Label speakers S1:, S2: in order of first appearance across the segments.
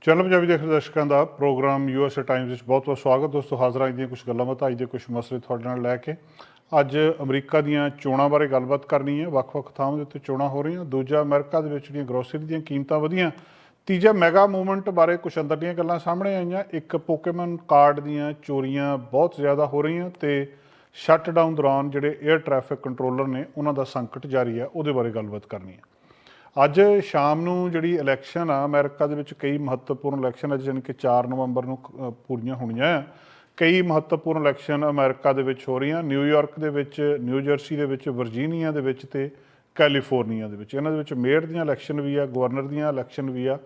S1: Channel Punjabi ਦੇ ਦਰਸ਼ਕਾਂ ਦਾ programme USA Times ਵਿੱਚ ਬਹੁਤ-ਬਹੁਤ ਸਵਾਗਤ ਦੋਸਤੋ, ਹਾਜ਼ਰ ਹਾਂ ਦੀਆਂ ਕੁਝ ਗੱਲਾਂ ਬਾਤਾਂ ਅੱਜ ਦੇ ਕੁਝ ਮਸਲੇ ਤੁਹਾਡੇ ਨਾਲ ਲੈ ਕੇ। ਅੱਜ ਅਮਰੀਕਾ ਦੀਆਂ ਚੋਣਾਂ ਬਾਰੇ ਗੱਲਬਾਤ ਕਰਨੀ ਹੈ। ਵੱਖ-ਵੱਖ ਥਾਵਾਂ ਦੇ ਉੱਤੇ ਚੋਣਾਂ ਹੋ ਰਹੀਆਂ। ਦੂਜਾ ਅਮਰੀਕਾ ਦੇ ਵਿੱਚ ਜਿਹੜੀਆਂ ਗਰੋਸਰੀ ਦੀਆਂ ਕੀਮਤਾਂ ਵਧੀਆਂ। ਤੀਜਾ ਮੈਗਾ ਮੂਵਮੈਂਟ ਬਾਰੇ ਕੁਝ ਅੰਦਰ ਦੀਆਂ ਗੱਲਾਂ ਸਾਹਮਣੇ ਆਈਆਂ। ਇੱਕ ਪੋਕੇਮਨ ਕਾਰਡ ਦੀਆਂ ਚੋਰੀਆਂ ਬਹੁਤ ਜ਼ਿਆਦਾ ਹੋ ਰਹੀਆਂ ਤੇ ਸ਼ਟਡਾਊਨ ਦੌਰਾਨ ਜਿਹੜੇ 에ਅਰ ਟ੍ਰੈਫਿਕ ਕੰਟਰੋਲਰ ਨੇ, ਉਹਨਾਂ ਦਾ ਸੰਕਟ ਜਾਰੀ ਹੈ। ਉਹਦੇ ਬਾਰੇ ਗੱਲਬਾਤ ਕਰਨੀ ਹੈ। ਅੱਜ ਸ਼ਾਮ ਨੂੰ ਜਿਹੜੀ ਇਲੈਕਸ਼ਨ ਆ, ਅਮਰੀਕਾ ਦੇ ਵਿੱਚ ਕਈ ਮਹੱਤਵਪੂਰਨ ਇਲੈਕਸ਼ਨ ਅੱਜ ਜਾਣੀ ਕਿ 4 ਨਵੰਬਰ ਨੂੰ ਪੂਰੀਆਂ ਹੋਣੀਆਂ ਆ। ਕਈ ਮਹੱਤਵਪੂਰਨ ਇਲੈਕਸ਼ਨ ਅਮਰੀਕਾ ਦੇ ਵਿੱਚ ਹੋ ਰਹੀਆਂ ਨਿਊਯਾਰਕ ਦੇ ਵਿੱਚ, ਨਿਊ ਜਰਸੀ ਦੇ ਵਿੱਚ, ਵਰਜੀਨੀਆ ਦੇ ਵਿੱਚ ਤੇ ਕੈਲੀਫੋਰਨੀਆ ਦੇ ਵਿੱਚ। ਇਹਨਾਂ ਦੇ ਵਿੱਚ ਮੇਅਰ ਦੀਆਂ ਇਲੈਕਸ਼ਨ ਵੀ ਆ, ਗਵਰਨਰ ਦੀਆਂ ਇਲੈਕਸ਼ਨ ਵੀ ਆ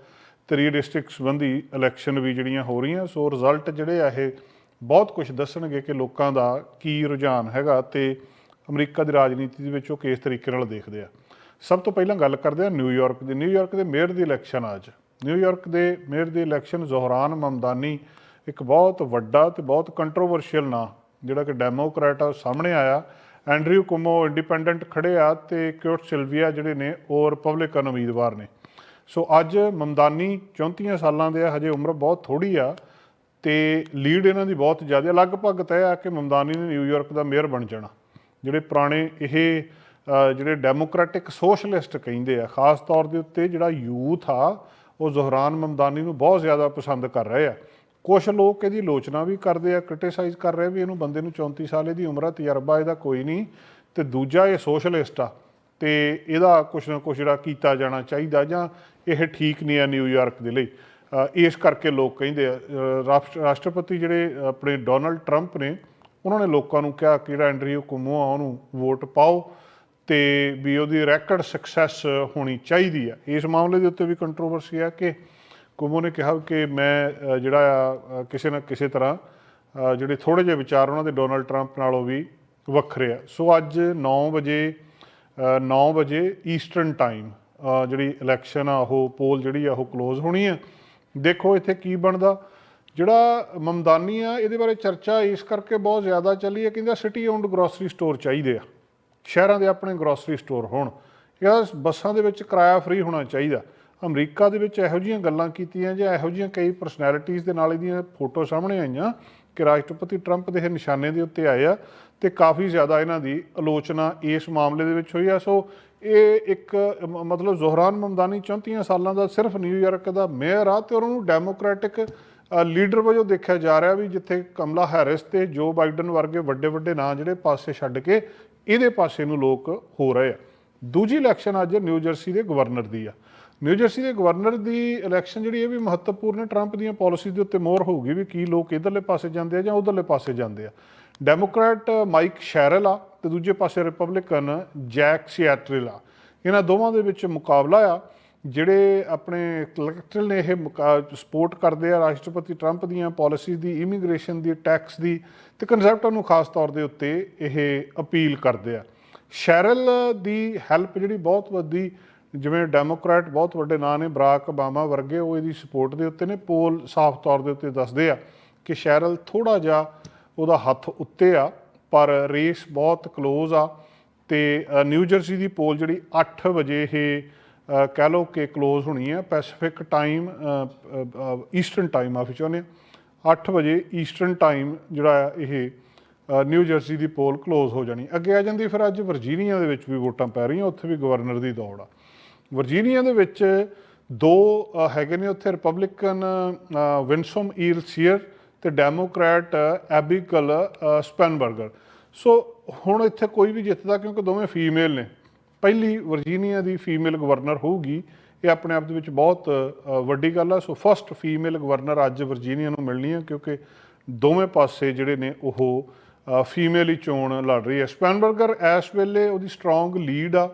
S1: ਤਰੀ ਰੀਡਿਸਟ੍ਰਿਕਟ ਸੰਬੰਧੀ ਇਲੈਕਸ਼ਨ ਵੀ ਜਿਹੜੀਆਂ ਹੋ ਰਹੀਆਂ। ਸੋ ਰਿਜ਼ਲਟ ਜਿਹੜੇ ਆ, ਇਹ ਬਹੁਤ ਕੁਝ ਦੱਸਣਗੇ ਕਿ ਲੋਕਾਂ ਦਾ ਕੀ ਰੁਝਾਨ ਹੈਗਾ ਤੇ ਅਮਰੀਕਾ ਦੀ ਰਾਜਨੀਤੀ ਦੇ ਵਿੱਚ ਉਹ ਕਿਸ ਤਰੀਕੇ ਨਾਲ ਦੇਖਦੇ ਆ। ਸਭ ਤੋਂ ਪਹਿਲਾਂ ਗੱਲ ਕਰਦੇ ਹਾਂ ਨਿਊਯਾਰਕ ਦੀ। ਨਿਊਯਾਰਕ ਦੇ ਮੇਅਰ ਦੀ ਇਲੈਕਸ਼ਨ ਆ ਅੱਜ। ਨਿਊਯਾਰਕ ਦੇ ਮੇਅਰ ਦੀ ਇਲੈਕਸ਼ਨ ਜ਼ੋਹਰਾਨ ਮਮਦਾਨੀ ਇੱਕ ਬਹੁਤ ਵੱਡਾ ਤੇ ਬਹੁਤ ਕੰਟਰੋਵਰਸ਼ੀਅਲ ਨਾਂ, ਜਿਹੜਾ ਕਿ ਡੈਮੋਕ੍ਰੈਟ ਆ ਉਹ ਸਾਹਮਣੇ ਆਇਆ। ਐਂਡਰਿਊ ਕੁਮੋ ਇੰਡੀਪੈਂਡੈਂਟ ਖੜੇ ਆ ਤੇ ਕਿਉਟ ਸਿਲਵੀਆ ਜਿਹੜੇ ਨੇ ਉਹ ਰਿਪਬਲਿਕਨ ਉਮੀਦਵਾਰ ਨੇ। ਸੋ ਅੱਜ ਮਮਦਾਨੀ 34 ਸਾਲਾਂ ਦੇ ਆ, ਹਜੇ ਉਮਰ ਬਹੁਤ ਥੋੜੀ ਆ ਤੇ ਲੀਡ ਇਹਨਾਂ ਦੀ ਬਹੁਤ ਜ਼ਿਆਦਾ ਲਗਭਗ ਤੈਅ ਆ ਕਿ ਮਮਦਾਨੀ ਨੇ ਨਿਊਯਾਰਕ ਦਾ ਮੇਅਰ ਬਣ ਜਾਣਾ। ਜਿਹੜੇ ਪੁਰਾਣੇ ਇਹ ਜਿਹੜੇ ਡੈਮੋਕ੍ਰੈਟਿਕ ਸੋਸ਼ਲਿਸਟ ਕਹਿੰਦੇ ਆ ਖਾਸ ਤੌਰ ਦੇ ਉੱਤੇ ਜਿਹੜਾ ਯੂਥ ਆ ਉਹ ਜ਼ੋਹਰਾਨ ਮਮਦਾਨੀ ਨੂੰ ਬਹੁਤ ਜ਼ਿਆਦਾ ਪਸੰਦ ਕਰ ਰਹੇ ਆ। ਕੁਝ ਲੋਕ ਇਹਦੀ ਲੋਚਨਾ ਵੀ ਕਰਦੇ ਆ ਕ੍ਰਿਟਿਸਾਈਜ਼ ਕਰ ਰਹੇ ਵੀ ਇਹਨੂੰ ਬੰਦੇ ਨੂੰ 34 ਸਾਲ ਦੀ ਉਮਰ ਆ ਤਜਰਬਾ ਇਹਦਾ ਕੋਈ ਨਹੀਂ। ਤੇ ਦੂਜਾ ਇਹ ਸੋਸ਼ਲਿਸਟ ਆ ਤੇ ਇਹਦਾ ਕੁਛ ਨਾ ਕੁਛ ਜਿਹੜਾ ਕੀਤਾ ਜਾਣਾ ਚਾਹੀਦਾ ਜਾਂ ਇਹ ਠੀਕ ਨਹੀਂ ਆ ਨਿਊਯਾਰਕ ਦੇ ਲਈ। ਇਸ ਕਰਕੇ ਲੋਕ ਕਹਿੰਦੇ ਆ ਅ, ਰਾਸ਼ਟਰਪਤੀ ਜਿਹੜੇ ਆਪਣੇ ਡੋਨਲਡ ਟਰੰਪ ਨੇ ਉਹਨਾਂ ਨੇ ਲੋਕਾਂ ਨੂੰ ਕਿਹਾ ਕਿ ਜਿਹੜਾ ਐਂਡਰਿਊ ਕੁਮੋ ਆ ਉਹਨੂੰ ਵੋਟ ਪਾਓ। ਤੇ ਵੀ ਉਹਦੀ ਰੈਕਡ ਸਕਸੈਸ ਹੋਣੀ ਚਾਹੀਦੀ ਆ। ਇਸ ਮਾਮਲੇ ਦੇ ਉੱਤੇ ਵੀ ਕੰਟਰੋਵਰਸੀ ਆ ਕਿ ਕੁਮੋ ਨੇ ਕਿਹਾ ਕਿ ਮੈਂ ਜਿਹੜਾ ਆ ਕਿਸੇ ਨਾ ਕਿਸੇ ਤਰ੍ਹਾਂ ਜਿਹੜੇ ਥੋੜੇ ਜਿਹੇ ਵਿਚਾਰ ਉਹਨਾਂ ਦੇ ਡੋਨਲਡ ਟਰੰਪ ਨਾਲੋਂ ਵੀ ਵੱਖਰੇ ਆ। ਸੋ ਅੱਜ 9 ਵਜੇ 9 ਵਜੇ ਈਸਟਰਨ ਟਾਈਮ ਜਿਹੜੀ ਇਲੈਕਸ਼ਨ ਆ, ਉਹ ਪੋਲ ਜਿਹੜੀ ਆ, ਉਹ ক্লোਜ਼ ਹੋਣੀ ਆ। ਦੇਖੋ ਇੱਥੇ ਕੀ ਬਣਦਾ। ਜਿਹੜਾ ਮਮਦਾਨੀ ਆ, ਇਹਦੇ ਬਾਰੇ ਚਰਚਾ ਇਸ ਕਰਕੇ ਬਹੁਤ ਜ਼ਿਆਦਾ ਚੱਲੀ ਹੈ ਕਹਿੰਦਾ ਸਿਟੀ ਓਨਡ ਗਰੋਸਰੀ ਸਟੋਰ ਚਾਹੀਦੇ ਆ। ਸ਼ਹਿਰਾਂ ਦੇ ਆਪਣੇ ਗਰੋਸਰੀ ਸਟੋਰ ਹੋਣ, ਜਾਂ ਬੱਸਾਂ ਦੇ ਵਿੱਚ ਕਿਰਾਇਆ ਫ੍ਰੀ ਹੋਣਾ ਚਾਹੀਦਾ। ਅਮਰੀਕਾ ਦੇ ਵਿੱਚ ਇਹੋ ਜਿਹੀਆਂ ਗੱਲਾਂ ਕੀਤੀਆਂ ਜਾਂ ਇਹੋ ਜਿਹੀਆਂ ਕਈ ਪਰਸਨੈਲਿਟੀਜ਼ ਦੇ ਨਾਲ ਇਹਦੀਆਂ ਫੋਟੋ ਸਾਹਮਣੇ ਆਈਆਂ ਕਿ ਰਾਸ਼ਟਰਪਤੀ ਟਰੰਪ ਦੇ ਇਹ ਨਿਸ਼ਾਨੇ ਦੇ ਉੱਤੇ ਆਏ ਆ ਤੇ ਕਾਫੀ ਜ਼ਿਆਦਾ ਇਹਨਾਂ ਦੀ ਆਲੋਚਨਾ ਇਸ ਮਾਮਲੇ ਦੇ ਵਿੱਚ ਹੋਈ ਆ। ਸੋ ਇਹ ਇੱਕ ਮਤਲਬ ਜ਼ੋਹਰਾਨ ਮਮਦਾਨੀ 34 ਸਾਲਾਂ ਦਾ ਸਿਰਫ ਨਿਊਯਾਰਕ ਦਾ ਮੇਅਰ ਆ ਤੇ ਉਹਨੂੰ ਡੈਮੋਕ੍ਰੈਟਿਕ ਲੀਡਰ ਵਜੋਂ ਦੇਖਿਆ ਜਾ ਰਿਹਾ ਵੀ ਜਿੱਥੇ ਕਮਲਾ ਹੈਰਿਸ ਤੇ ਜੋ ਬਾਈਡਨ ਵਰਗੇ ਵੱਡੇ ਵੱਡੇ ਨਾਂ ਜਿਹੜੇ ਪਾਸੇ ਛੱਡ ਕੇ ਇਹਦੇ ਪਾਸੇ ਨੂੰ ਲੋਕ ਹੋ ਰਹੇ ਆ। ਦੂਜੀ ਇਲੈਕਸ਼ਨ ਅੱਜ ਨਿਊ ਜਰਸੀ ਦੇ ਗਵਰਨਰ ਦੀ ਆ। ਨਿਊ ਜਰਸੀ ਦੇ ਗਵਰਨਰ ਦੀ ਇਲੈਕਸ਼ਨ ਜਿਹੜੀ ਇਹ ਵੀ ਮਹੱਤਵਪੂਰਨ ਹੈ ਟਰੰਪ ਦੀਆਂ ਪਾਲਿਸੀ ਦੇ ਉੱਤੇ ਮੋਹਰ ਹੋਊਗੀ ਵੀ ਕੀ ਲੋਕ ਇਧਰਲੇ ਪਾਸੇ ਜਾਂਦੇ ਆ ਜਾਂ ਉਧਰਲੇ ਪਾਸੇ ਜਾਂਦੇ ਆ। ਡੈਮੋਕ੍ਰੈਟ ਮਾਈਕ ਸ਼ੈਰਲ ਆ ਤੇ ਦੂਜੇ ਪਾਸੇ ਰਿਪਬਲਿਕਨ ਜੈਕ ਸਿਆਟਰਲ ਆ। ਇਹਨਾਂ ਦੋਵਾਂ ਦੇ ਵਿੱਚ ਮੁਕਾਬਲਾ ਆ। ਜਿਹੜੇ ਆਪਣੇ ਕਲੈਕਟਰ ਨੇ ਇਹ ਸਪੋਰਟ ਕਰਦੇ ਆ ਰਾਸ਼ਟਰਪਤੀ ਟਰੰਪ ਦੀਆਂ ਪਾਲਿਸੀਜ਼ ਦੀ ਇਮੀਗ੍ਰੇਸ਼ਨ ਦੀ ਟੈਕਸ ਦੀ ਤੇ ਕੰਜ਼ਰਵੇਟਿਵ ਨੂੰ ਖਾਸ ਤੌਰ ਦੇ ਉੱਤੇ ਇਹ ਅਪੀਲ ਕਰਦੇ ਆ। ਸ਼ੈਰਲ ਦੀ ਹੈਲਪ ਜਿਹੜੀ ਬਹੁਤ ਵੱਡੀ ਜਿਵੇਂ ਡੈਮੋਕ੍ਰੈਟ ਬਹੁਤ ਵੱਡੇ ਨਾਂ ਨੇ ਬਰਾਕ ਓਬਾਮਾ ਵਰਗੇ ਉਹ ਇਹਦੀ ਸਪੋਰਟ ਦੇ ਉੱਤੇ ਨੇ ਪੋਲ ਸਾਫ਼ ਤੌਰ ਦੇ ਉੱਤੇ ਦੱਸਦੇ ਆ ਕਿ ਸ਼ੈਰਲ ਥੋੜਾ ਜਿਹਾ ਉਹਦਾ ਹੱਥ ਉੱਤੇ ਆ ਪਰ ਰੇਸ ਬਹੁਤ ক্লোਜ਼ ਆ ਤੇ ਅ, ਨਿਊ ਜਰਸੀ ਦੀ ਪੋਲ ਜਿਹੜੀ 8 ਵਜੇ ਇਹ ਕਹਿ ਲਓ ਕਿ ক্লোਜ਼ ਹੋਣੀ ਹੈ ਪੈਸੀਫਿਕ ਟਾਈਮ ਈਸਟਰਨ ਟਾਈਮ ਆਫ ਚਾਹੁੰਦੇ 8 ਵਜੇ ਈਸਟਰਨ ਟਾਈਮ ਜਿਹੜਾ ਇਹ ਨਿਊ ਜਰਸੀ ਦੀ ਪੋਲ ক্লোਜ਼ ਹੋ ਜਾਣੀ। ਅੱਗੇ ਆ ਜਾਂਦੀ, ਫਿਰ ਅੱਜ ਵਰਜੀਨੀਆ ਦੇ ਵਿੱਚ ਵੀ ਵੋਟਾਂ ਪੈ ਰਹੀਆਂ, ਉੱਥੇ ਵੀ ਗਵਰਨਰ ਦੀ ਦੌੜ ਆ। ਵਰਜੀਨੀਆ ਦੇ ਵਿੱਚ ਦੋ ਹੈਗੇ ਨੇ ਉੱਥੇ ਰਿਪਬਲਿਕਨ ਵਿਨਸਮ ਈਲ ਸੀਅਰ ਤੇ ਡੈਮੋਕ੍ਰੈਟ ਐਬੀਕਲ ਸਪੈਨਬਰਗਰ ਸੋ ਹੁਣ ਇੱਥੇ ਕੋਈ ਵੀ ਜਿੱਤਦਾ, ਕਿਉਂਕਿ ਦੋਵੇਂ ਫੀਮੇਲ ਨੇ ਪਹਿਲੀ ਵਰਜੀਨੀਆ ਦੀ ਫੀਮੇਲ ਗਵਰਨਰ ਹੋਊਗੀ, ਇਹ ਆਪਣੇ ਆਪ ਦੇ ਵਿੱਚ ਬਹੁਤ ਵੱਡੀ ਗੱਲ ਆ। ਸੋ ਫਸਟ ਫੀਮੇਲ ਗਵਰਨਰ ਅੱਜ ਵਰਜੀਨੀਆ ਨੂੰ ਮਿਲਣੀ ਹੈ ਕਿਉਂਕਿ ਦੋਵੇਂ ਪਾਸੇ ਜਿਹੜੇ ਨੇ ਉਹ ਫੀਮੇਲ ਹੀ ਚੋਣ ਲੜ ਰਹੀ ਹੈ ਸਪੈਨਬਰਗਰ ਇਸ ਵੇਲੇ ਉਹਦੀ ਸਟਰੋਂਗ ਲੀਡ ਆ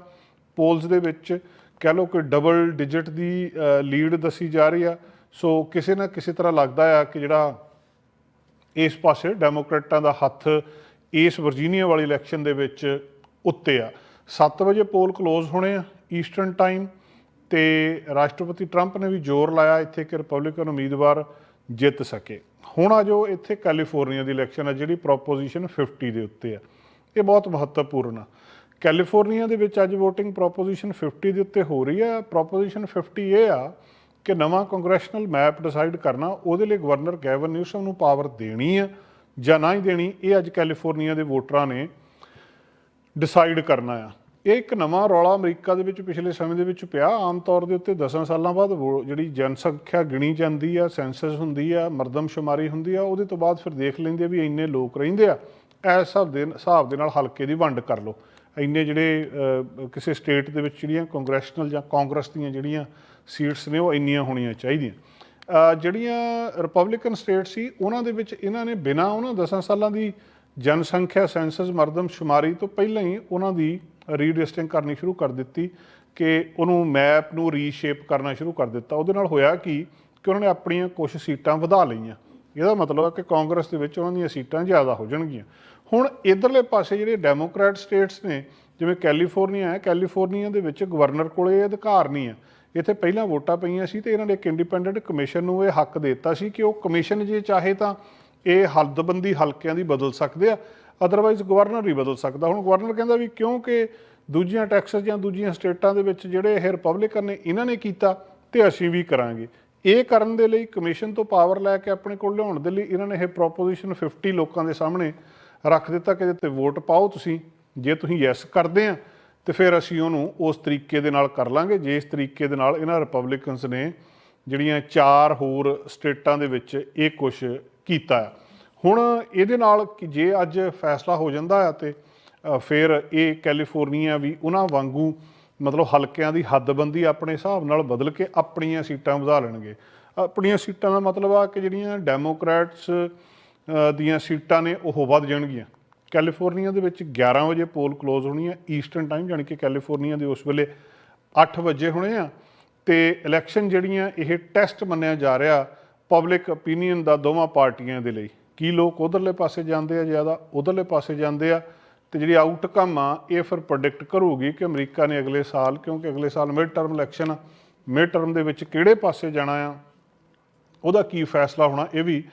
S1: ਪੋਲਸ ਦੇ ਵਿੱਚ। ਕਹਿ ਲਓ ਕਿ ਡਬਲ ਡਿਜਿਟ ਦੀ ਲੀਡ ਦੱਸੀ ਜਾ ਰਹੀ ਆ। ਸੋ ਕਿਸੇ ਨਾ ਕਿਸੇ ਤਰ੍ਹਾਂ ਲੱਗਦਾ ਆ ਕਿ ਜਿਹੜਾ ਇਸ ਪਾਸੇ ਡੈਮੋਕ੍ਰੇਟਾਂ ਦਾ ਹੱਥ ਇਸ ਵਰਜੀਨੀਆ ਵਾਲੀ ਇਲੈਕਸ਼ਨ ਦੇ ਵਿੱਚ ਉੱਤੇ ਆ। 7 ਵਜੇ ਪੋਲ ক্লোਜ਼ ਹੋਣੇ ਆ ਈਸਟਰਨ ਟਾਈਮ ਤੇ ਰਾਸ਼ਟਰਪਤੀ ਟਰੰਪ ਨੇ ਵੀ ਜ਼ੋਰ ਲਾਇਆ ਇੱਥੇ ਕਿ ਰਿਪਬਲਿਕਨ ਉਮੀਦਵਾਰ ਜਿੱਤ ਸਕੇ। ਹੁਣ ਆ ਜੋ ਇੱਥੇ ਕੈਲੀਫੋਰਨੀਆ ਦੀ ਇਲੈਕਸ਼ਨ ਆ, ਜਿਹੜੀ ਪ੍ਰੋਪੋਜੀਸ਼ਨ 50 ਦੇ ਉੱਤੇ ਆ। ਇਹ ਬਹੁਤ ਮਹੱਤਵਪੂਰਨ ਆ। ਕੈਲੀਫੋਰਨੀਆ ਦੇ ਵਿੱਚ ਅੱਜ VOTING ਪ੍ਰੋਪੋਜੀਸ਼ਨ 50 ਦੇ ਉੱਤੇ ਹੋ ਰਹੀ ਆ। ਪ੍ਰੋਪੋਜੀਸ਼ਨ 50 ਇਹ ਆ ਕਿ ਨਵਾਂ ਕੰਗਰੈਸ਼ਨਲ ਮੈਪ ਡਿਸਾਈਡ ਕਰਨਾ, ਉਹਦੇ ਲਈ ਗਵਰਨਰ ਗੈਵਨ ਨਿਊਸਮ ਨੂੰ ਪਾਵਰ ਦੇਣੀ ਆ ਜਾਂ ਨਹੀਂ ਦੇਣੀ, ਇਹ ਅੱਜ ਕੈਲੀਫੋਰਨੀਆ ਦੇ ਵੋਟਰਾਂ ਨੇ ਡਿਸਾਈਡ ਕਰਨਾ ਆ। ਇਹ ਇੱਕ ਨਵਾਂ ਰੌਲਾ ਅਮਰੀਕਾ ਦੇ ਵਿੱਚ ਪਿਛਲੇ ਸਮੇਂ ਦੇ ਵਿੱਚ ਪਿਆ। ਆਮ ਤੌਰ ਦੇ ਉੱਤੇ 10 ਸਾਲਾਂ ਬਾਅਦ ਵੋ- ਜਿਹੜੀ ਜਨਸੰਖਿਆ ਗਿਣੀ ਜਾਂਦੀ ਆ, ਸੈਂਸਸ ਹੁੰਦੀ ਆ, ਮਰਦਮਸ਼ੁਮਾਰੀ ਹੁੰਦੀ ਆ, ਉਹਦੇ ਤੋਂ ਬਾਅਦ ਫਿਰ ਦੇਖ ਲੈਂਦੇ ਵੀ ਇੰਨੇ ਲੋਕ ਰਹਿੰਦੇ ਆ। ਇਸ ਹਿਸਾਬ ਦੇ ਹਿਸਾਬ ਦੇ ਨਾਲ ਹਲਕੇ ਦੀ ਵੰਡ ਕਰ ਲਓ। ਇੰਨੇ ਜਿਹੜੇ ਕਿਸੇ ਸਟੇਟ ਦੇ ਵਿੱਚ ਜਿਹੜੀਆਂ ਕੰਗਰੈਸ਼ਨਲ ਜਾਂ ਕਾਂਗਰਸ ਦੀਆਂ ਜਿਹੜੀਆਂ ਸੀਟਸ ਨੇ, ਉਹ ਇੰਨੀਆਂ ਹੋਣੀਆਂ ਚਾਹੀਦੀਆਂ। ਜਿਹੜੀਆਂ ਰਿਪਬਲਿਕਨ ਸਟੇਟ ਸੀ, ਉਹਨਾਂ ਦੇ ਵਿੱਚ ਇਹਨਾਂ ਨੇ ਬਿਨਾਂ ਉਹਨਾਂ 10 ਸਾਲਾਂ ਦੀ ਜਨਸੰਖਿਆ ਸੈਂਸਸ ਮਰਦਮਸ਼ੁਮਾਰੀ ਤੋਂ ਪਹਿਲਾਂ ਹੀ ਉਹਨਾਂ ਦੀ ਰੀਡਿਸਟਿੰਗ ਕਰਨੀ ਸ਼ੁਰੂ ਕਰ ਦਿੱਤੀ ਕਿ ਉਹਨੂੰ ਮੈਪ ਨੂੰ ਰੀਸ਼ੇਪ ਕਰਨਾ ਸ਼ੁਰੂ ਕਰ ਦਿੱਤਾ। ਉਹਦੇ ਨਾਲ ਹੋਇਆ ਕੀ ਕਿ ਉਹਨਾਂ ਨੇ ਆਪਣੀਆਂ ਕੁਝ ਸੀਟਾਂ ਵਧਾ ਲਈਆਂ। ਇਹਦਾ ਮਤਲਬ ਹੈ ਕਿ ਕਾਂਗਰਸ ਦੇ ਵਿੱਚ ਉਹਨਾਂ ਦੀਆਂ ਸੀਟਾਂ ਜ਼ਿਆਦਾ ਹੋ ਜਾਣਗੀਆਂ। ਹੁਣ ਇਧਰਲੇ ਪਾਸੇ ਜਿਹੜੇ ਡੈਮੋਕ੍ਰੈਟ ਸਟੇਟਸ ਨੇ, ਜਿਵੇਂ ਕੈਲੀਫੋਰਨੀਆ ਹੈ, ਕੈਲੀਫੋਰਨੀਆ ਦੇ ਵਿੱਚ ਗਵਰਨਰ ਕੋਲ ਇਹ ਅਧਿਕਾਰ ਨਹੀਂ ਹੈ। ਇੱਥੇ ਪਹਿਲਾਂ ਵੋਟਾਂ ਪਈਆਂ ਸੀ ਤੇ ਇਹਨਾਂ ਨੇ ਇੱਕ ਇੰਡੀਪੈਂਡੈਂਟ ਕਮਿਸ਼ਨ ਨੂੰ ਇਹ ਹੱਕ ਦਿੱਤਾ ਸੀ ਕਿ ਉਹ ਕਮਿਸ਼ਨ ਜੇ ਚਾਹੇ ਤਾਂ ਇਹ ਹੱਦਬੰਦੀ ਹਲਕਿਆਂ ਦੀ ਬਦਲ ਸਕਦੇ ਆ ਅਦਰਵਾਈਜ਼ ਗਵਰਨਰ ਨਹੀਂ ਬਦਲ ਸਕਦਾ। ਹੁਣ ਗਵਰਨਰ ਕਹਿੰਦਾ ਵੀ ਕਿਉਂਕਿ ਦੂਜੀਆਂ ਟੈਕਸਸ ਜਾਂ ਦੂਜੀਆਂ ਸਟੇਟਾਂ ਦੇ ਵਿੱਚ ਜਿਹੜੇ ਇਹ ਰਿਪਬਲਿਕਨ ਨੇ, ਇਹਨਾਂ ਨੇ ਕੀਤਾ ਤੇ ਅਸੀਂ ਵੀ ਕਰਾਂਗੇ। ਇਹ ਕਰਨ ਦੇ ਲਈ ਕਮਿਸ਼ਨ ਤੋਂ ਪਾਵਰ ਲੈ ਕੇ ਆਪਣੇ ਕੋਲ ਲਿਆਉਣ ਦੇ ਲਈ ਇਹਨਾਂ ਨੇ ਇਹ ਪ੍ਰੋਪੋਜੀਸ਼ਨ 50 ਲੋਕਾਂ ਦੇ ਸਾਹਮਣੇ ਰੱਖ ਦਿੱਤਾ ਕਿ ਇਹਦੇ ਵੋਟ ਪਾਓ ਤੁਸੀਂ, ਜੇ ਤੁਸੀਂ ਯੈਸ ਕਰਦੇ ਆ, ਤੇ ਫਿਰ ਅਸੀਂ ਉਹਨੂੰ ਉਸ ਤਰੀਕੇ ਦੇ ਨਾਲ ਕਰ ਲਾਂਗੇ। ਜਿਸ ਤਰੀਕੇ ਦੇ ਨਾਲ ਇਹਨਾਂ ਰਿਪਬਲਿਕਨਸ ਨੇ ਜਿਹੜੀਆਂ ਚਾਰ ਹੋਰ ਸਟੇਟਾਂ ਦੇ ਵਿੱਚ ਇਹ ਕੁਝ ਕੀਤਾ ਆ। ਹੁਣ ਇਹਦੇ ਨਾਲ ਕਿ ਜੇ ਅੱਜ ਫੈਸਲਾ ਹੋ ਜਾਂਦਾ ਆ ਤੇ ਫਿਰ ਇਹ ਕੈਲੀਫੋਰਨੀਆ ਵੀ ਉਹਨਾਂ ਵਾਂਗੂ ਮਤਲਬ ਹਲਕਿਆਂ ਦੀ ਹੱਦਬੰਦੀ ਆਪਣੇ ਹਿਸਾਬ ਨਾਲ ਬਦਲ ਕੇ ਆਪਣੀਆਂ ਸੀਟਾਂ ਵਧਾ ਲੈਣਗੇ। ਆਪਣੀਆਂ ਸੀਟਾਂ ਦਾ ਮਤਲਬ ਆ ਕਿ ਜਿਹੜੀਆਂ ਡੈਮੋਕ੍ਰੈਟਸ ਦੀਆਂ ਸੀਟਾਂ ਨੇ ਉਹ ਵੱਧ ਜਾਣਗੀਆਂ। ਕੈਲੀਫੋਰਨੀਆ ਦੇ ਵਿੱਚ 11 ਵਜੇ ਪੋਲ ਕਲੋਜ਼ ਹੋਣੀ ਹੈ ਈਸਟਰਨ ਟਾਈਮ ਯਾਨੀ ਕਿ ਕੈਲੀਫੋਰਨੀਆ ਦੇ ਉਸ ਵੇਲੇ 8 ਵਜੇ ਹੋਣੇ ਆ। ਤੇ ਇਲੈਕਸ਼ਨ ਜਿਹੜੀਆਂ ਇਹ ਟੈਸਟ ਮੰਨਿਆ ਜਾ ਰਿਹਾ ਪਬਲਿਕ ਓਪੀਨੀਅਨ ਦਾ ਦੋਵਾਂ ਪਾਰਟੀਆਂ ਦੇ ਲਈ। ਕੀ ਲੋਕ ਉਧਰਲੇ ਪਾਸੇ ਜਾਂਦੇ ਆ ਜ਼ਿਆਦਾ? ਉਧਰਲੇ ਪਾਸੇ ਜਾਂਦੇ ਆ। ਤੇ ਜਿਹੜੀ ਆਊਟਕਮ ਆ, ਇਹ ਫਿਰ ਪ੍ਰੈਡਿਕਟ ਕਰੂਗੀ ਕਿ ਅਮਰੀਕਾ ਨੇ ਅਗਲੇ ਸਾਲ, ਕਿਉਂਕਿ ਅਗਲੇ ਸਾਲ mid term election mid term ਦੇ ਵਿੱਚ ਕਿਹੜੇ ਪਾਸੇ ਜਾਣਾ ਆ? ਉਹਦਾ ਕੀ ਫੈਸਲਾ ਹੋਣਾ? ਇਹ ਵੀ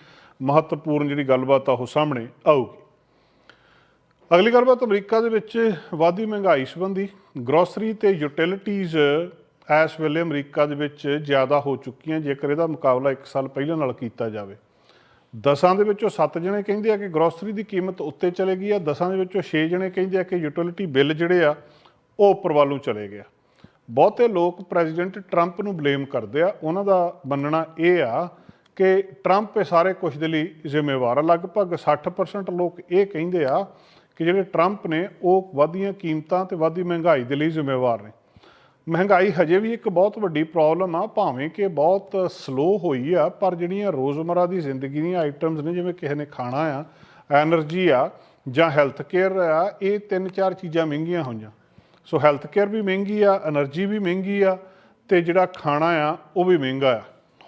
S1: ਮਹੱਤਵਪੂਰਨ ਜਿਹੜੀ ਗੱਲਬਾਤ ਆ ਉਹ ਸਾਹਮਣੇ ਆਊਗੀ। ਅਗਲੀ ਗੱਲਬਾਤ ਅਮਰੀਕਾ ਦੇ ਵਿੱਚ ਵਾਧੀ ਮਹਿੰਗਾਈ ਸੰਬੰਧੀ ਗਰੋਸਰੀ ਤੇ ਯੂਟਿਲਿਟੀਜ਼ ਇਸ ਵੇਲੇ ਅਮਰੀਕਾ ਦੇ ਵਿੱਚ ਜ਼ਿਆਦਾ ਹੋ ਚੁੱਕੀਆਂ, ਜੇਕਰ ਇਹਦਾ ਮੁਕਾਬਲਾ 1 ਸਾਲ ਪਹਿਲਾਂ ਨਾਲ ਕੀਤਾ ਜਾਵੇ। ਦਸਾਂ ਦੇ ਵਿੱਚੋਂ 7 ਜਣੇ ਕਹਿੰਦੇ ਆ ਕਿ ਗਰੋਸਰੀ ਦੀ ਕੀਮਤ ਉੱਤੇ ਚਲੇ ਗਈ ਆ। ਦਸਾਂ ਦੇ ਵਿੱਚੋਂ 6 ਜਣੇ ਕਹਿੰਦੇ ਆ ਕਿ ਯੂਟਿਲਿਟੀ ਬਿੱਲ ਜਿਹੜੇ ਆ, ਉਹ ਉੱਪਰ ਵੱਲ ਨੂੰ ਚਲੇ ਗਿਆ ਬਹੁਤੇ ਲੋਕ ਪ੍ਰੈਜ਼ੀਡੈਂਟ ਟਰੰਪ ਨੂੰ ਬਲੇਮ ਕਰਦੇ ਆ। ਉਹਨਾਂ ਦਾ ਮੰਨਣਾ ਇਹ ਆ ਕਿ ਟਰੰਪ ਇਹ ਸਾਰੇ ਕੁਝ ਦੇ ਲਈ ਜ਼ਿੰਮੇਵਾਰ ਆ। ਲਗਭਗ 60% ਲੋਕ ਇਹ ਕਹਿੰਦੇ ਆ ਕਿ ਜਿਹੜੇ ਟਰੰਪ ਨੇ, ਉਹ ਵਧੀਆਂ ਕੀਮਤਾਂ ਤੇ ਵਧਦੀ ਮਹਿੰਗਾਈ ਦੇ ਲਈ ਜ਼ਿੰਮੇਵਾਰ ਨੇ। ਮਹਿੰਗਾਈ ਹਜੇ ਵੀ ਇੱਕ ਬਹੁਤ ਵੱਡੀ ਪ੍ਰੋਬਲਮ ਆ, ਭਾਵੇਂ ਕਿ ਬਹੁਤ ਸਲੋ ਹੋਈ ਆ, ਪਰ ਜਿਹੜੀਆਂ ਰੋਜ਼ਮਰਾ ਦੀ ਜ਼ਿੰਦਗੀ ਦੀਆਂ ਆਈਟਮਸ ਨੇ, ਜਿਵੇਂ ਕਿਸੇ ਨੇ ਖਾਣਾ ਆ ਐਨਰਜੀ ਆ ਜਾਂ ਹੈਲਥ ਕੇਅਰ ਆ, ਇਹ ਤਿੰਨ ਚਾਰ ਚੀਜ਼ਾਂ ਮਹਿੰਗੀਆਂ ਹੋਈਆਂ। ਸੋ ਹੈਲਥ ਕੇਅਰ ਵੀ ਮਹਿੰਗੀ ਆ એનર્ਜੀ ਵੀ ਮਹਿੰਗੀ ਆ, ਤੇ ਜਿਹੜਾ ਖਾਣਾ ਆ, ਉਹ ਵੀ ਮਹਿੰਗਾ ਆ।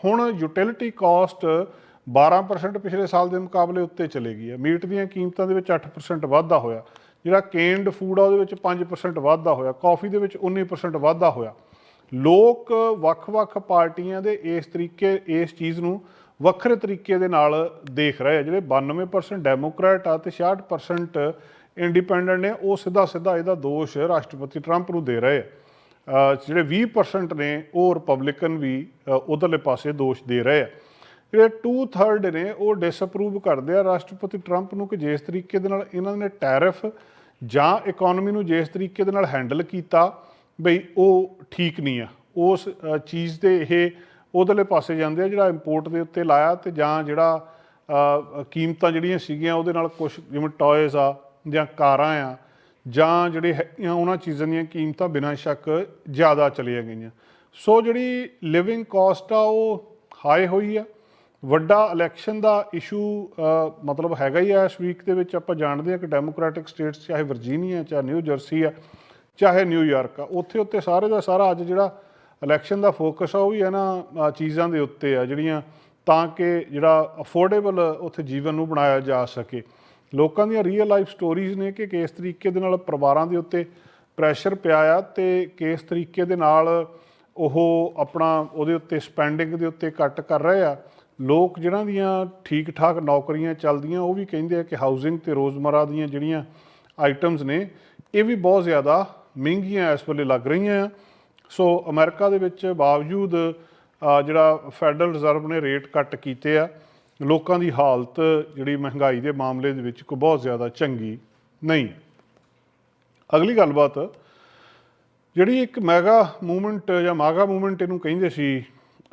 S1: ਹੁਣ ਯੂਟਿਲਿਟੀ ਕਾਸਟ 12% ਪਿਛਲੇ ਸਾਲ ਦੇ ਮੁਕਾਬਲੇ ਉੱਤੇ ਚਲੇ ਗਈ ਆ। ਮੀਟ ਦੀਆਂ ਕੀਮਤਾਂ ਦੇ ਵਿੱਚ 8% ਵਾਧਾ ਹੋਇਆ। ਜਿਹੜਾ ਕੇਨਡ ਫੂਡ ਆ, ਉਹਦੇ ਵਿੱਚ 5% ਵਾਧਾ ਹੋਇਆ ਕਾਫੀ ਦੇ ਵਿੱਚ 19% ਵਾਧਾ ਹੋਇਆ। ਲੋਕ ਵੱਖ-ਵੱਖ ਪਾਰਟੀਆਂ ਦੇ ਇਸ ਤਰੀਕੇ, ਇਸ ਚੀਜ਼ ਨੂੰ ਵੱਖਰੇ ਤਰੀਕੇ ਦੇ ਨਾਲ ਦੇਖ ਰਹੇ ਆ। ਜਿਹੜੇ 92% ਡੈਮੋਕ੍ਰੈਟ ਆ ਤੇ 66% ਇੰਡੀਪੈਂਡੈਂਟ ਨੇ, ਉਹ ਸਿੱਧਾ ਸਿੱਧਾ ਇਹਦਾ ਦੋਸ਼ ਰਾਸ਼ਟਰਪਤੀ ਟਰੰਪ ਨੂੰ ਦੇ ਰਹੇ ਆ। ਜਿਹੜੇ 20% ਨੇ, ਉਹ ਰਿਪਬਲਿਕਨ ਵੀ, ਅਹ ਉਧਰਲੇ ਪਾਸੇ ਦੋਸ਼ ਦੇ ਰਹੇ ਆ। ਜਿਹੜੇ 2/3 ਨੇ, ਉਹ ਡਿਸਅਪਰੂਵ ਕਰਦੇ ਆ ਰਾਸ਼ਟਰਪਤੀ ਟਰੰਪ ਨੂੰ ਕਿ ਜਿਸ ਤਰੀਕੇ ਦੇ ਨਾਲ ਇਹਨਾਂ ਨੇ ਟੈਰਿਫ ਜਾਂ ਇਕਨੋਮੀ ਨੂੰ ਜਿਸ ਤਰੀਕੇ ਦੇ ਨਾਲ ਹੈਂਡਲ ਕੀਤਾ ਬਈ ਉਹ ਠੀਕ ਨਹੀਂ ਆ, ਉਸ ਚੀਜ਼ ਦੇ ਇਹ ਉਧਰਲੇ ਪਾਸੇ ਜਾਂਦੇ ਆ ਜਿਹੜਾ ਇੰਪੋਰਟ ਦੇ ਉੱਤੇ ਲਾਇਆ ਤੇ ਜਾਂ ਜਿਹੜਾ ਕੀਮਤਾਂ ਜਿਹੜੀਆਂ ਸੀਗੀਆਂ ਉਹਦੇ ਨਾਲ ਕੁਝ ਜਿਵੇਂ ਟੌਇਜ਼ ਆ ਜਾਂ ਕਾਰਾਂ ਆ ਜਾਂ ਜਿਹੜੇ ਹੈਗੀਆਂ ਉਹਨਾਂ ਚੀਜ਼ਾਂ ਦੀਆਂ ਕੀਮਤਾਂ ਬਿਨਾਂ ਸ਼ੱਕ ਜ਼ਿਆਦਾ ਚਲੀਆਂ ਗਈਆਂ। ਸੋ ਜਿਹੜੀ ਲਿਵਿੰਗ ਕਾਸਟ ਆ ਉਹ ਹਾਈ ਹੋਈ ਆ। ਵੱਡਾ ਇਲੈਕਸ਼ਨ ਦਾ ਇਸ਼ੂ ਮਤਲਬ ਹੈਗਾ ਹੀ ਆ ਇਸ ਵੀਕ ਦੇ ਵਿੱਚ ਆਪਾਂ ਜਾਣਦੇ ਆ ਕਿ ਡੈਮੋਕ੍ਰੈਟਿਕ ਸਟੇਟਸ ਚਾਹੇ ਵਰਜੀਨੀਆ ਚਾਹੇ ਨਿਊ ਜਰਸੀ ਆ ਚਾਹੇ ਨਿਊਯਾਰਕ ਆ ਉੱਥੇ ਉੱਤੇ ਸਾਰੇ ਦਾ ਸਾਰਾ ਅੱਜ ਜਿਹੜਾ ਇਲੈਕਸ਼ਨ ਦਾ ਫੋਕਸ ਆ ਉਹ ਵੀ ਇਹਨਾਂ ਅ, ਚੀਜ਼ਾਂ ਦੇ ਉੱਤੇ ਆ ਜਿਹੜੀਆਂ ਤਾਂ ਕਿ ਜਿਹੜਾ ਅਫੋਰਡੇਬਲ ਉੱਥੇ ਜੀਵਨ ਨੂੰ ਬਣਾਇਆ ਜਾ ਸਕੇ। ਲੋਕਾਂ ਦੀਆਂ ਰੀਅਲ ਲਾਈਫ ਸਟੋਰੀਜ਼ ਨੇ ਕਿ ਕਿਸ ਤਰੀਕੇ ਦੇ ਨਾਲ ਪਰਿਵਾਰਾਂ ਦੇ ਉੱਤੇ ਪ੍ਰੈਸ਼ਰ ਪਿਆ ਆ ਤੇ ਕਿਸ ਤਰੀਕੇ ਦੇ ਨਾਲ ਉਹ ਆਪਣਾ ਉਹਦੇ ਉੱਤੇ ਸਪੈਂਡਿੰਗ ਦੇ ਉੱਤੇ ਕੱਟ ਕਰ ਰਹੇ ਆ। ਲੋਕ ਜਿਹਨਾਂ ਦੀਆਂ ਠੀਕ ਠਾਕ ਨੌਕਰੀਆਂ ਚੱਲਦੀਆਂ, ਉਹ ਵੀ ਕਹਿੰਦੇ ਆ ਕਿ ਹਾਊਸਿੰਗ ਤੇ ਰੋਜ਼ਮਰਾ ਦੀਆਂ ਜਿਹੜੀਆਂ ਆਈਟਮਸ ਨੇ, ਇਹ ਵੀ ਬਹੁਤ ਜ਼ਿਆਦਾ ਮਹਿੰਗੀਆਂ ਇਸ ਵੇਲੇ ਲੱਗ ਰਹੀਆਂ ਆ। ਸੋ ਅਮਰੀਕਾ ਦੇ ਵਿੱਚ ਬਾਵਜੂਦ ਜਿਹੜਾ ਫੈਡਰਲ ਰਿਜ਼ਰਵ ਨੇ ਰੇਟ ਕੱਟ ਕੀਤੇ ਆ, ਲੋਕਾਂ ਦੀ ਹਾਲਤ ਜਿਹੜੀ ਮਹਿੰਗਾਈ ਦੇ ਮਾਮਲੇ ਦੇ ਵਿੱਚ ਕੋਈ ਬਹੁਤ ਜ਼ਿਆਦਾ ਚੰਗੀ ਨਹੀਂ। ਅਗਲੀ ਗੱਲਬਾਤ, ਜਿਹੜੀ ਇੱਕ ਮੈਗਾ ਮੂਵਮੈਂਟ ਜਾਂ ਮਾਗਾ ਮੂਵਮੈਂਟ ਇਹਨੂੰ ਕਹਿੰਦੇ ਸੀ